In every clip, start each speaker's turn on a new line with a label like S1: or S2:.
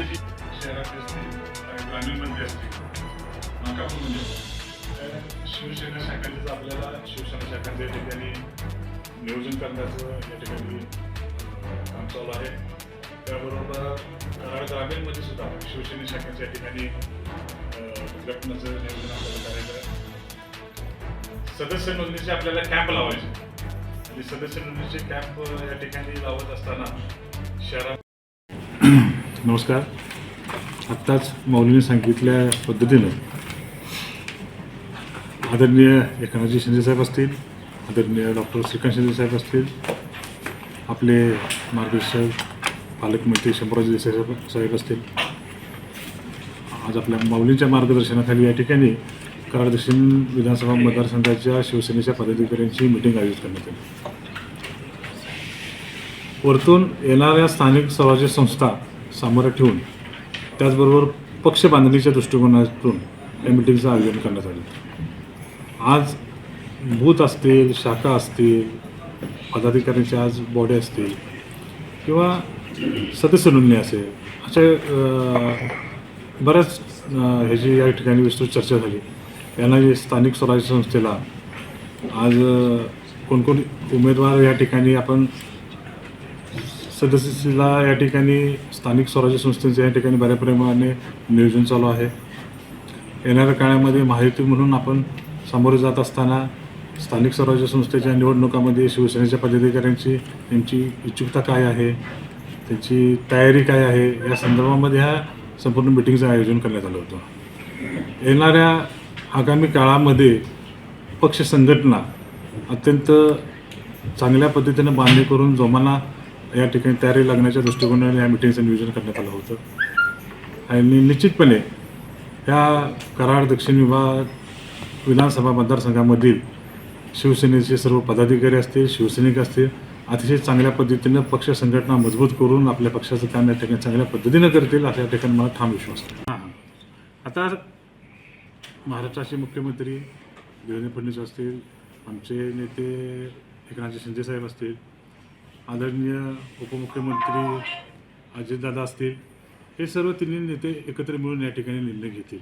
S1: सध्याची शहरात असतील ग्रामीणमध्ये असतील नाकापूरमध्ये तर शिवसेना शाखांचं आपल्याला शिवसेना शाखांच्या ठिकाणी नियोजन करण्याचं या ठिकाणी काम चालू आहे त्याबरोबर कराड ग्रामीणमध्ये सुद्धा शिवसेना शाखाच्या ठिकाणी अं, उद्घाटनाचं नियोजन आपल्याला करायचं आहे सदस्य नोंदणीचे आपल्याला कॅम्प लावायचे आणि सदस्य नोंदणीचे कॅम्प या ठिकाणी लावत असताना शहरात नमस्कार. आत्ताच मौलीने सांगितल्या पद्धतीनं आदरणीय एकनाथजी शिंदेसाहेब असतील आदरणीय डॉक्टर श्रीकांत शिंदेसाहेब असतील आपले मार्गदर्शक पालकमंत्री शंभूराज देसाई साहेब- साहेब असतील. आज आपल्या माऊलींच्या मार्गदर्शनाखाली या ठिकाणी कराड दक्षिण विधानसभा मतदारसंघाच्या शिवसेनेच्या पदाधिकाऱ्यांची मिटिंग आयोजित करण्यात आली. वरतून येणाऱ्या स्थानिक स्वराज्य संस्था सामोरं ठेवून त्याचबरोबर पक्ष बांधणीच्या दृष्टिकोनातून या मिटिंगचं आयोजन करण्यात आलं. आज बूथ असतील शाखा असतील पदाधिकाऱ्यांची आज बॉडी असतील किंवा सदस्य नोंदणी असेल अशा बऱ्याच ह्याची या ठिकाणी विस्तृत चर्चा झाली. यांना जे स्थानिक स्वराज्य संस्थेला आज कोणकोण उमेदवार या ठिकाणी आपण सदस्यला या ठिकाणी स्थानिक स्वराज्य संस्थेचे या ठिकाणी बऱ्या प्रमाणे नियोजन चालू आहे. येणाऱ्या काळामध्ये माहिती म्हणून आपण सामोरे जात असताना स्थानिक स्वराज्य संस्थेच्या निवडणुकामध्ये शिवसेनेच्या पदाधिकाऱ्यांची त्यांची इच्छुकता काय आहे? त्याची तयारी काय आहे? या संदर्भामध्ये ह्या संपूर्ण मिटिंगचं आयोजन करण्यात आलं होतं. येणाऱ्या आगामी काळामध्ये पक्ष संघटना अत्यंत चांगल्या पद्धतीनं बांधणी करून जोमाना या ठिकाणी तयारी लागण्याच्या दृष्टिकोनाने या मिटिंगचं नियोजन करण्यात आलं होतं. आणि निश्चितपणे ह्या कराड दक्षिण विभाग विधानसभा मतदारसंघामधील शिवसेनेचे सर्व पदाधिकारी असतील शिवसैनिक असतील अतिशय चांगल्या पद्धतीनं पक्ष संघटना मजबूत करून आपल्या पक्षाचं काम या ठिकाणी चांगल्या पद्धतीनं करतील अशा ठिकाणी मला ठाम विश्वास हां आता महाराष्ट्राचे मुख्यमंत्री देवेंद्र फडणवीस असतील आमचे नेते एकनाथजी शिंदेसाहेब असतील आदरणीय उपमुख्यमंत्री अजितदादा असतील हे सर्व तिन्ही नेते एकत्र मिळून या ठिकाणी निर्णय घेतील.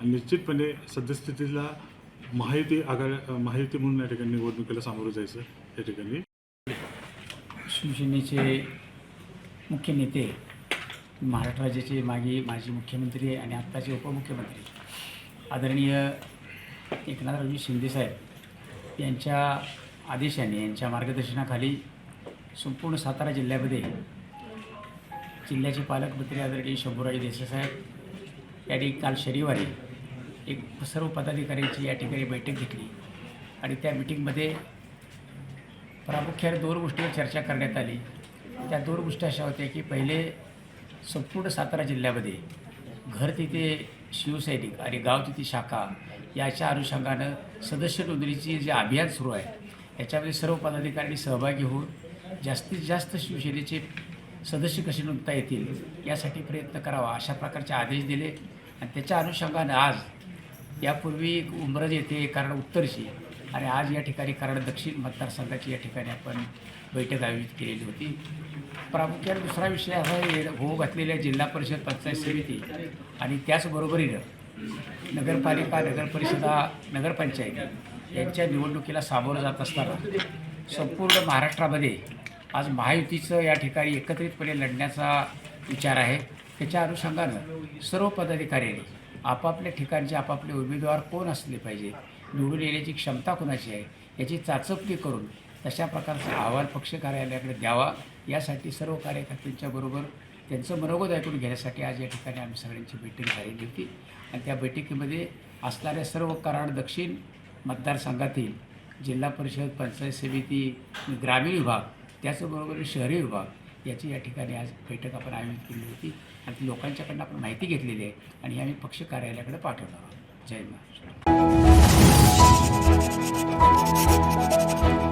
S1: आणि निश्चितपणे सद्यस्थितीला माहिती आघाडी माहिती म्हणून या ठिकाणी निवडणुकीला सामोरं जायचं या ठिकाणी.
S2: शिवसेनेचे मुख्य नेते महाराष्ट्र राज्याचे मागे माजी मुख्यमंत्री आणि आत्ताचे उपमुख्यमंत्री आदरणीय एकनाथरावजी शिंदेसाहेब यांच्या आदेशाने यांच्या मार्गदर्शनाखाली संपूर्ण सातारा जिल्ह्यामध्ये जिल्ह्याचे पालकमंत्री आदरणीय शंभूराज देसाईसाहेब यांनी काल शनिवारी एक सर्व पदाधिकाऱ्यांची या ठिकाणी बैठक घेतली आणि त्या मिटिंगमध्ये प्रामुख्याने दोन गोष्टीवर चर्चा करण्यात आली. त्या दोन गोष्टी अशा होत्या की पहिले संपूर्ण सातारा जिल्ह्यामध्ये घर तिथे शिवसैनिक आणि गाव तिथे शाखा याच्या अनुषंगानं सदस्य नोंदणीची जे अभियान सुरू आहे याच्यामध्ये सर्व पदाधिकाऱ्यांनी सहभागी होऊन जास्तीत जास्त शिवसेनेचे सदस्य कसे नोंदता येतील यासाठी प्रयत्न करावा अशा प्रकारचे आदेश दिले. आणि त्याच्या अनुषंगानं आज यापूर्वी उमरज येथे कारण उत्तरशी आणि आज या ठिकाणी कारण दक्षिण मतदारसंघाची या ठिकाणी आपण बैठक आयोजित केलेली होती. प्रामुख्याने दुसरा विषय असा होऊ घातलेल्या जिल्हा परिषद पंचायत समिती आणि त्याचबरोबरीनं नगरपालिका नगरपरिषदा नगरपंचायती यांच्या निवडणुकीला सामोरं जात असताना संपूर्ण महाराष्ट्रामध्ये आज महायुतीचं या ठिकाणी एकत्रितपणे लढण्याचा विचार आहे. त्याच्या अनुषंगानं सर्व पदाधिकाऱ्यांनी आपापल्या ठिकाणचे आपापले उमेदवार कोण असले पाहिजे निवडून येण्याची क्षमता कोणाची आहे याची चाचपणी करून तशा प्रकारचा अहवाल पक्ष कार्यालयाकडे द्यावा यासाठी सर्व कार्यकर्त्यांच्याबरोबर त्यांचं मनोगत ऐकून घेण्यासाठी आज या ठिकाणी आम्ही सगळ्यांची बैठक झालेली होती. आणि त्या बैठकीमध्ये असणाऱ्या सर्व कराड दक्षिण मतदारसंघातील जिल्हा परिषद पंचायत समिती ग्रामीण विभाग त्याचबरोबर शहरी विभाग याची या ठिकाणी आज बैठक आपण आयोजित केली होती. आणि ती लोकांच्याकडनं आपण माहिती घेतलेली आहे आणि ही आम्ही पक्ष कार्यालयाकडे पाठवणार आहोत. जय महाराष्ट्र.